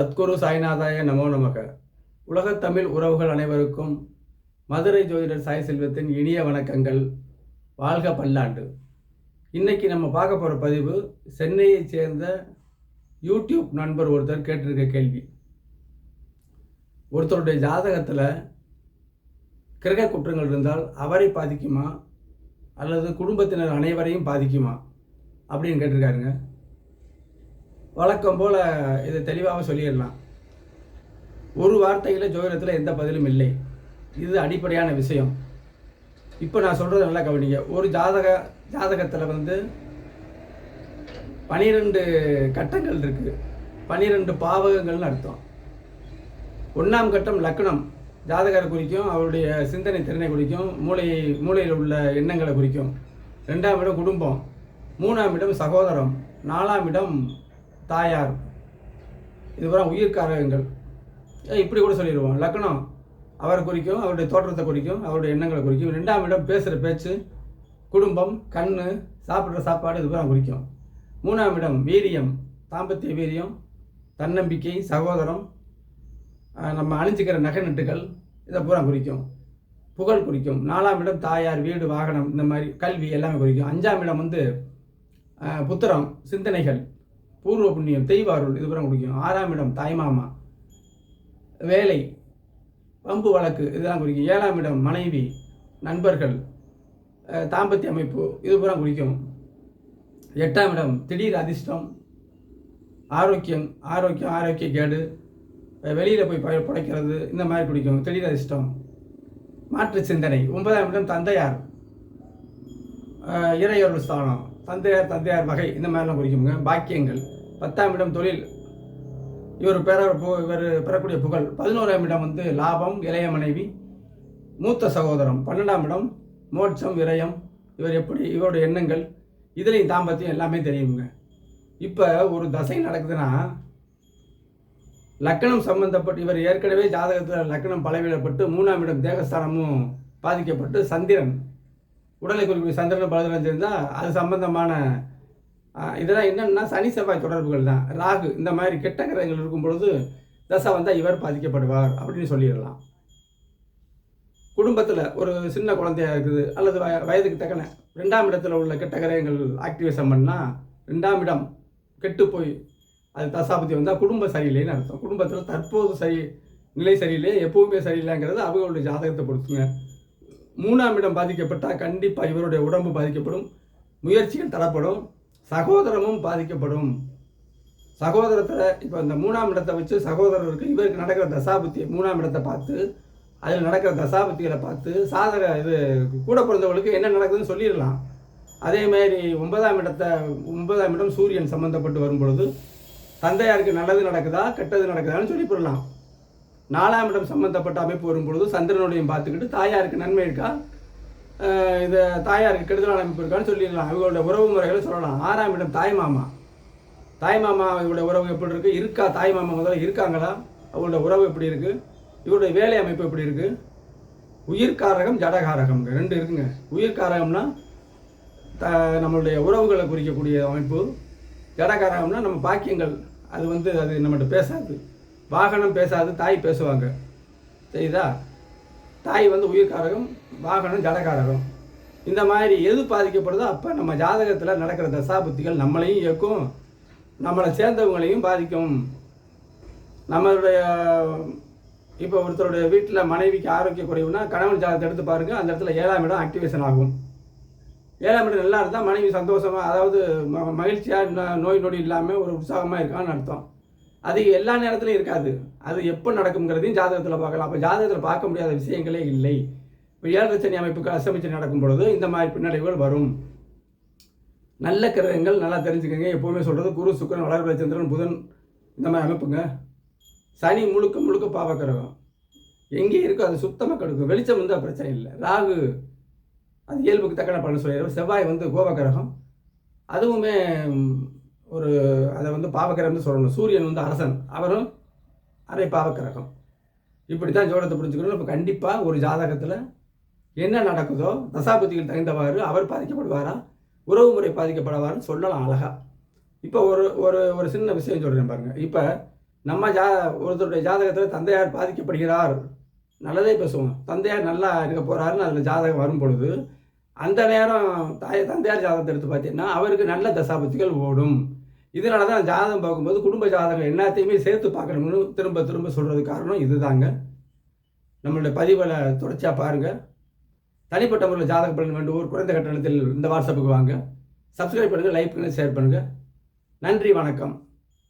சத்குரு சாய்நாதாய நமோ நமக. உலகத் தமிழ் உறவுகள் அனைவருக்கும் மதுரை ஜோதிடர் சாய் செல்வத்தின் இனிய வணக்கங்கள். வாழ்க பல்லாண்டு. இன்னைக்கு நம்ம பார்க்க போகிற பதிவு சென்னையைச் சேர்ந்த யூடியூப் நண்பர் ஒருத்தர் கேட்டிருக்க கேள்வி. ஒருத்தருடைய ஜாதகத்தில் கிரக குற்றங்கள் இருந்தால் அவரை பாதிக்குமா? அல்லது குடும்பத்தினர் அனைவரையும் பாதிக்குமா? அப்படின்னு கேட்டிருக்காருங்க. வழக்கம் போல் இதை தெளிவாக சொல்லிடலாம். ஒரு வார்த்தையில் ஜோதிடத்தில் எந்த பதிலும் இல்லை. இது அடிப்படையான விஷயம். இப்போ நான் சொல்கிறது நல்லா கவனிங்க. ஒரு ஜாதக ஜாதகத்தில் வந்து பனிரெண்டு கட்டங்கள் இருக்குது பனிரெண்டு பாவகங்கள்னு அர்த்தம். ஒன்றாம் கட்டம் லக்னம் ஜாதகரை குறிக்கும் அவருடைய சிந்தனை திறனை குறிக்கும் மூளை மூளையில் உள்ள எண்ணங்களை குறிக்கும். ரெண்டாம் இடம் குடும்பம் மூணாம் இடம் சகோதரம் நாலாம் இடம் தாயார். இதுபுறம் உயிர்காரகங்கள் ஏய், இப்படி கூட சொல்லிடுவோம் லக்னம் அவரை குறிக்கும் அவருடைய தோற்றத்தை குறிக்கும் அவருடைய எண்ணங்களை குறிக்கும். ரெண்டாம் இடம் பேசுகிற பேச்சு குடும்பம் கண் சாப்பிட்ற சாப்பாடு இதுபுறம் குறிக்கும். மூணாம் இடம் வீரியம் தாம்பத்திய வீரியம் தன்னம்பிக்கை சகோதரம் நம்ம அணிஞ்சிக்கிற நகை நட்டுகள் இதை பூரா குறிக்கும். புகழ் குறிக்கும். நாலாம் இடம் தாயார் வீடு வாகனம் இந்த மாதிரி கல்வி எல்லாமே குறிக்கும். அஞ்சாம் இடம் வந்து புத்திரம் சிந்தனைகள். பூர்வ புண்ணியம் தெய்வாருள் இது பூரா குறிக்கும் ஆறாம் இடம் தாய்மாமா வேலை பம்பு வழக்கு இதெல்லாம் குறிக்கும் ஏழாம் இடம் மனைவி நண்பர்கள் தாம்பத்திய அமைப்பு இது பூரா குறிக்கும் எட்டாம் இடம் திடீர் அதிர்ஷ்டம் ஆரோக்கியம் ஆரோக்கியம் ஆரோக்கிய கேடு வெளியில் போய் ப- பிழைக்கிறது இந்த மாதிரி பிடிக்கும் திடீர் அதிர்ஷ்டம் மாற்று சிந்தனை. ஒன்பதாம் இடம் தந்தையார். ஆஹ் இறையொருள் ஸ்தானம். தந்தையார் தந்தையார் வகை இந்த மாதிரிலாம் குறிக்குங்க பாக்கியங்கள். பத்தாம் இடம் தொழில். இவர் பெற இவர் பெறக்கூடிய புகழ். பதினோராம் இடம் வந்து லாபம் இளைய மனைவி மூத்த சகோதரம். பன்னெண்டாம் இடம் மோட்சம் விரயம். இவர் எப்படி இவருடைய எண்ணங்கள் இதுலேயும் தாம்பத்தியம் எல்லாமே தெரியுங்க இப்போ ஒரு தசை நடக்குதுன்னா லக்கணம் சம்பந்தப்பட்டு இவர் ஏற்கனவே ஜாதகத்தில் லக்கணம் பலவீனப்பட்டு மூணாம் இடம் தேகஸ்தானமும் பாதிக்கப்பட்டு சந்திரன். உடலை குறிப்பிட்ட சந்திரன் பலதரம் இருந்தால் அது சம்பந்தமான இதெல்லாம் என்னென்னா சனி செவ்வாய் தொடர்புகள் தான். ராகு இந்த மாதிரி கெட்ட கிரகங்கள் இருக்கும் பொழுது தசை வந்தால் இவர் பாதிக்கப்படுவார் அப்படின்னு சொல்லிடலாம். குடும்பத்தில் ஒரு சின்ன குழந்தையா இருக்குது அல்லது வய வயதுக்கு தக்கன ரெண்டாம் இடத்துல உள்ள கெட்ட கிரகங்கள் ஆக்டிவேஷன் பண்ணால் ரெண்டாம் இடம் கெட்டு போய் அது தசாபதி வந்தால் குடும்பம் சரியில்லைன்னு அர்த்தம். குடும்பத்தில் தற்போது சரி நிலை சரியில்லை எப்பவுமே சரியில்லைங்கிறது அவங்களுடைய ஜாதகத்தை பொறுத்துங்க. மூணாம் இடம் பாதிக்கப்பட்டால் கண்டிப்பாக இவருடைய உடம்பு பாதிக்கப்படும் முயற்சிகள் தரப்படும் சகோதரமும் பாதிக்கப்படும். சகோதரத்தில் இப்போ இந்த மூணாம் இடத்தை வச்சு சகோதரருக்கு இவருக்கு நடக்கிற தசாபுத்தியை மூணாம் இடத்தை பார்த்து அதில் நடக்கிற தசாபுத்திகளை பார்த்து சாதக இது கூட பிறந்தவங்களுக்கு என்ன நடக்குதுன்னு சொல்லிடலாம். அதே மாதிரி ஒன்பதாம் இடத்தை ஒன்பதாம் இடம் சூரியன் சம்மந்தப்பட்டு வரும் பொழுது தந்தையாருக்கு நல்லது நடக்குதா கெட்டது நடக்குதான்னு சொல்லி போடலாம் நாலாம் இடம் சம்பந்தப்பட்ட அமைப்பு வரும்பொழுது சந்திரனுடையும் பார்த்துக்கிட்டு தாயாருக்கு நன்மை இருக்கா? இது தாயாருக்கு கெடுதலான அமைப்பு இருக்கான்னு சொல்லிடலாம். அவங்களோட உறவு முறைகளை சொல்லலாம். ஆறாம் இடம் தாய் மாமா. தாய் மாமா இவருடைய உறவு எப்படி இருக்குது இருக்கா? தாய் மாமா முதல்ல இருக்காங்களா? அவங்களோட உறவு எப்படி இருக்குது இவருடைய வேலை அமைப்பு எப்படி இருக்குது உயிர்காரகம் ஜடகாரகம் ரெண்டு இருக்குங்க. உயிர்காரகம்னா த நம்மளுடைய உறவுகளை குறிக்கக்கூடிய அமைப்பு. ஜடகாரகம்னா நம்ம பாக்கியங்கள். அது வந்து அது நம்மகிட்ட பேசாது. வாகனம் பேசாது தாய் பேசுவாங்க. சரிதா தாய் வந்து உயிர்காரகம் வாகனம் ஜடகாரகம். இந்த மாதிரி எது பாதிக்கப்படுதோ அப்போ நம்ம ஜாதகத்தில் நடக்கிற தசாபுத்திகள் நம்மளையும் இயக்கும். நம்மளை சேர்ந்தவங்களையும் பாதிக்கும். நம்மளுடைய இப்போ ஒருத்தருடைய வீட்டில் மனைவிக்கு ஆரோக்கிய குறைவுனா கணவன் ஜாதகத்தை எடுத்து பாருங்கள் அந்த இடத்துல ஏழாம் இடம் ஆக்டிவேஷன் ஆகும். ஏழாம் இடம் நல்லா இருந்தால் மனைவி சந்தோஷமாக அதாவது ம- மகிழ்ச்சியாக நோய் நொடி இல்லாமல் ஒரு உற்சாகமாக இருக்கான்னு அர்த்தம். அது எல்லா நேரத்துலையும் இருக்காது. அது எப்போ நடக்குங்கிறதையும் ஜாதகத்தில் பார்க்கலாம். அப்போ ஜாதகத்தில் பார்க்க முடியாத விஷயங்களே இல்லை. இப்போ ஏழரை சனி அமைப்புக்கு அசமிச்சனி நடக்கும் பொழுது இந்த மாதிரி பின்னடைவுகள் வரும். நல்ல கிரகங்கள் நல்லா தெரிஞ்சுக்கோங்க. எப்போவுமே சொல்கிறது குரு சுக்கரன் வளர்பிறை சந்திரன் புதன் இந்த மாதிரி அமைப்புங்க. சனி முழுக்க முழுக்க பாவக்கிரகம் எங்கே இருக்கோ அது சுத்தமாக கெடுக்கும். வெளிச்சம் வந்து பிரச்சனை இல்லை. ராகு அது இயல்புக்கு தக்கன பலன் சொல்லிடுறோம் செவ்வாய் வந்து கோபக்கிரகம் அதுவுமே ஒரு அதை வந்து பாவக்கிரகம்னு சொல்லணும். சூரியன் வந்து அரசன். அவரும் அரை பாவக்கிரகம். இப்படி தான் ஜோடத்தை புரிஞ்சுக்கணும். இப்போ கண்டிப்பாக ஒரு ஜாதகத்தில் என்ன நடக்குதோ தசாபதிகள் தகுந்தவாறு அவர் பாதிக்கப்படுவாரா? உறவு முறை பாதிக்கப்படுவார்னு சொல்லலாம் அழகா. இப்போ ஒரு ஒரு ஒரு சின்ன விஷயம் சொல்கிறேன் பாருங்க. இப்போ நம்ம ஜா ஒருத்தருடைய ஜாதகத்தில் தந்தையார் பாதிக்கப்படுகிறார். நல்லதே பேசுவோம். தந்தையார் நல்லா இருக்க போகிறாருன்னு அதில் ஜாதகம் வரும் பொழுது அந்த நேரம் தாய் தந்தையார் ஜாதகத்தை எடுத்து பார்த்தீங்கன்னா அவருக்கு நல்ல தசாபத்திகள் ஓடும். இதனால தான் ஜாதகம் பார்க்கும்போது குடும்ப ஜாதகம் எல்லாத்தையுமே சேர்த்து பார்க்கணும்னு திரும்ப திரும்ப சொல்கிறது காரணம் இதுதாங்க. நம்மளுடைய பதிவில் தொடர்ச்சியாக பாருங்கள் தனிப்பட்ட முறையில் ஜாதக பலன் வேண்டும். ஒரு குறைந்த கட்டணத்தில் இந்த வாட்ஸ்அப்புக்கு வாங்க. சப்ஸ்கிரைப் பண்ணுங்கள் லைக் பண்ணுங்கள் ஷேர் பண்ணுங்கள் நன்றி வணக்கம்.